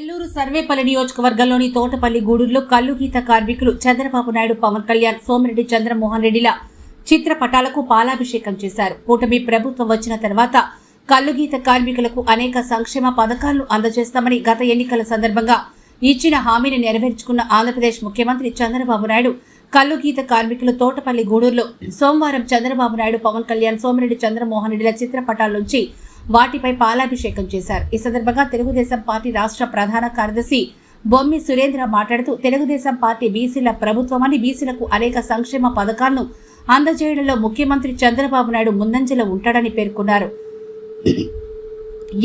నెల్లూరు సర్వేపల్లి నియోజకవర్గంలోని తోటపల్లి గూడూరులో కల్లు గీత కార్మికులు చంద్రబాబు నాయుడు పవన్ కళ్యాణ్ సోమిరెడ్డి చంద్రమోహన్ రెడ్డిల చిత్రపటాలకు పాలాభిషేకం చేశారు. కూటమి ప్రభుత్వం వచ్చిన తర్వాత కల్లు గీత కార్మికులకు అనేక సంక్షేమ పథకాలను అందజేస్తామని గత ఎన్నికల సందర్భంగా ఇచ్చిన హామీని నెరవేర్చుకున్న ఆంధ్రప్రదేశ్ ముఖ్యమంత్రి చంద్రబాబు నాయుడు కల్లు గీత కార్మికులు తోటపల్లి గూడూరులో సోమవారం చంద్రబాబు నాయుడు పవన్ కళ్యాణ్ సోమిరెడ్డి చంద్రమోహన్ రెడ్డిల చిత్రపటాల నుంచి వాటిపై పాలాభిషేకం చేశారు. ఈ సందర్భంగా తెలుగుదేశం పార్టీ రాష్ట్ర ప్రధాన కార్యదర్శి బొమ్మి సురేంద్ర మాట్లాడుతూ తెలుగుదేశం పార్టీ బీసీల ప్రభుత్వమని బీసీలకు అనేక సంక్షేమ పథకాలను అందజేయడంలో ముఖ్యమంత్రి చంద్రబాబు నాయుడు ముందంజలో ఉంటాడని పేర్కొన్నారు.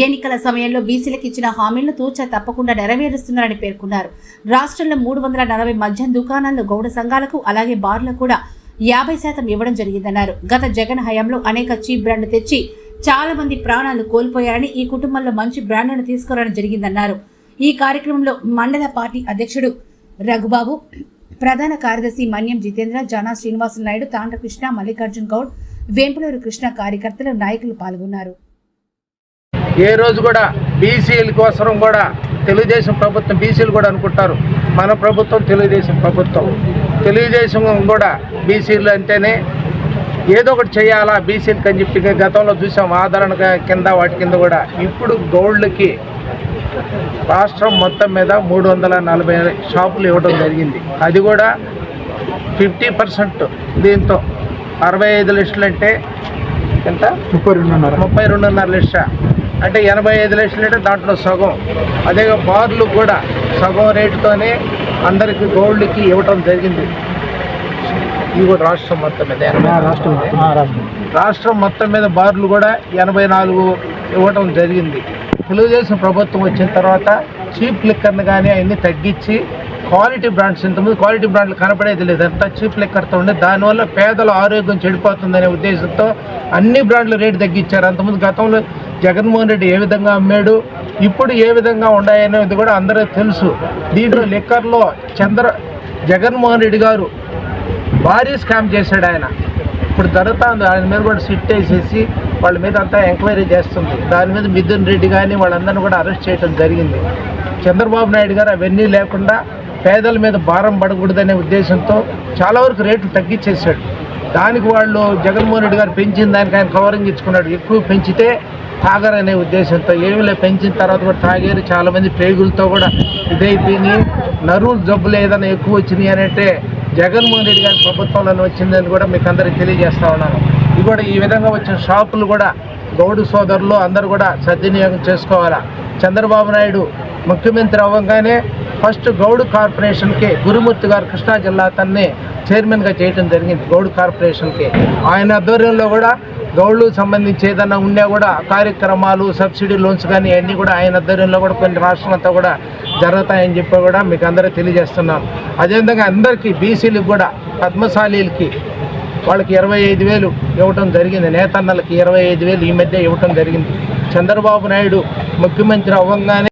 ఎన్నికల సమయంలో బీసీలకు ఇచ్చిన హామీలను తూచా తప్పకుండా నెరవేరుస్తున్నారని పేర్కొన్నారు. రాష్ట్రంలో మూడు వందల నలభై మద్యం దుకాణాల్లో గౌడ సంఘాలకు అలాగే బార్లకు కూడా యాభై శాతం ఇవ్వడం జరిగిందన్నారు. గత జగన్ హయాంలో అనేక చీప్ బ్రాండ్లు తెచ్చి చాలా మంది ప్రాణాలు కోల్పోయారని ఈ కుటుంబంలో మంచి బ్రాండ్లను తీసుకురావడం జరిగిందన్నారు. ఈ కార్యక్రమంలో మండల పార్టీ అధ్యక్షుడు రఘుబాబు ప్రధాన కార్యదర్శి మన్యం జితేంద్ర జానా శ్రీనివాసులు నాయుడు తాండ్ర కృష్ణ మల్లికార్జున్ గౌడ్ వేంపులూరు కృష్ణ కార్యకర్తలు నాయకులు పాల్గొన్నారు. ఏ రోజు కూడా బీసీల కోసం కూడా తెలుగుదేశం ప్రభుత్వం బీసీలు కూడా అనుకుంటారు. మన ప్రభుత్వం తెలుగుదేశం ప్రభుత్వం. తెలుగుదేశం కూడా బీసీలు అంటేనే ఏదో ఒకటి చేయాలా? బీసీలకి అని చెప్పి గతంలో చూసాం ఆదరణ కింద వాటి కింద కూడా. ఇప్పుడు గోల్డ్కి రాష్ట్రం మొత్తం మీద మూడు వందల నలభై షాపులు ఇవ్వడం జరిగింది. అది కూడా ఫిఫ్టీ పర్సెంట్ దీంతో. అరవై ఐదు లక్షలు అంటే ఎంత? ముప్పై రెండున్నర. ముప్పై రెండున్నర లక్ష. అంటే ఎనభై ఐదు లక్షలు అంటే దాంట్లో సగం. అదే బార్లు కూడా సగం రేటుతోనే అందరికి గోల్డ్కి ఇవ్వటం జరిగింది. ఇవి కూడా రాష్ట్రం మొత్తం మీద. రాష్ట్రం. రాష్ట్రం మొత్తం మీద బార్లు కూడా ఎనభై నాలుగు ఇవ్వటం జరిగింది. తెలుగుదేశం ప్రభుత్వం వచ్చిన తర్వాత చీప్ లిక్కర్ని కానీ అవన్నీ తగ్గించి క్వాలిటీ బ్రాండ్స్ ఇంతకుముందు క్వాలిటీ బ్రాండ్లు కనపడేది లేదు. అంతా చీప్ లిక్కర్తో ఉండే దానివల్ల పేదల ఆరోగ్యం చెడిపోతుందనే ఉద్దేశంతో అన్ని బ్రాండ్లు రేటు తగ్గించారు. అంతకుముందు గతంలో జగన్మోహన్ రెడ్డి ఏ విధంగా అమ్మాడు ఇప్పుడు ఏ విధంగా ఉన్నాయనేది కూడా అందరూ తెలుసు. దీంట్లో లిక్కర్లో చంద్ర జగన్మోహన్ రెడ్డి గారు భారీ స్కామ్ చేశాడు ఆయన. ఇప్పుడు జరుగుతుంది. ఆయన మీద కూడా సిట్ వేసేసి వాళ్ళ మీద అంతా ఎంక్వైరీ చేస్తుంది. దాని మీద మిథున్ రెడ్డి కానీ వాళ్ళందరినీ కూడా అరెస్ట్ చేయడం జరిగింది. చంద్రబాబు నాయుడు గారు అవన్నీ లేకుండా పేదల మీద భారం పడకూడదనే ఉద్దేశంతో చాలా వరకు రేట్లు తగ్గించేశాడు. దానికి వాళ్ళు జగన్మోహన్ రెడ్డి గారు పెంచిన దానికి ఆయన కవరింగ్ ఇచ్చుకున్నాడు. ఎక్కువ పెంచితే తాగరనే ఉద్దేశంతో. ఏమిలే లేదు పెంచిన తర్వాత కూడా తాగారు. చాలామంది పేగులతో కూడా ఇదైపోయినాయి. నరువులు జబ్బులు ఏదైనా ఎక్కువ వచ్చినాయి అని అంటే జగన్మోహన్ రెడ్డి గారి ప్రభుత్వంలో వచ్చిందని కూడా మీకు అందరికీ తెలియజేస్తా ఉన్నాను. ఇది కూడా ఈ విధంగా వచ్చిన షాపులు కూడా గౌడు సోదరులు అందరూ కూడా సద్వినియోగం చేసుకోవాలా. చంద్రబాబు నాయుడు ముఖ్యమంత్రి అవ్వగానే ఫస్ట్ గౌడు కార్పొరేషన్కి గురుమూర్తి గారు కృష్ణా జిల్లా తన్ని చైర్మన్గా చేయడం జరిగింది గౌడు కార్పొరేషన్కి. ఆయన ఆధ్వర్యంలో కూడా గౌళ్ళు సంబంధించి ఏదైనా ఉన్నా కూడా కార్యక్రమాలు సబ్సిడీ లోన్స్ కానీ అన్నీ కూడా ఆయన ఆధ్వర్యంలో కూడా కొన్ని రాష్ట్రాలంతా కూడా జరుగుతాయని చెప్పి కూడా మీకు అందరూ తెలియజేస్తున్నాను అదేవిధంగా అందరికీ బీసీలకు కూడా పద్మశాలీలకి వాళ్ళకి ఇరవై ఐదు వేలు ఇవ్వటం జరిగింది. నేతన్నలకి ఇరవై ఐదు వేలు ఈ మధ్య ఇవ్వటం జరిగింది. చంద్రబాబు నాయుడు ముఖ్యమంత్రి అవ్వంగానే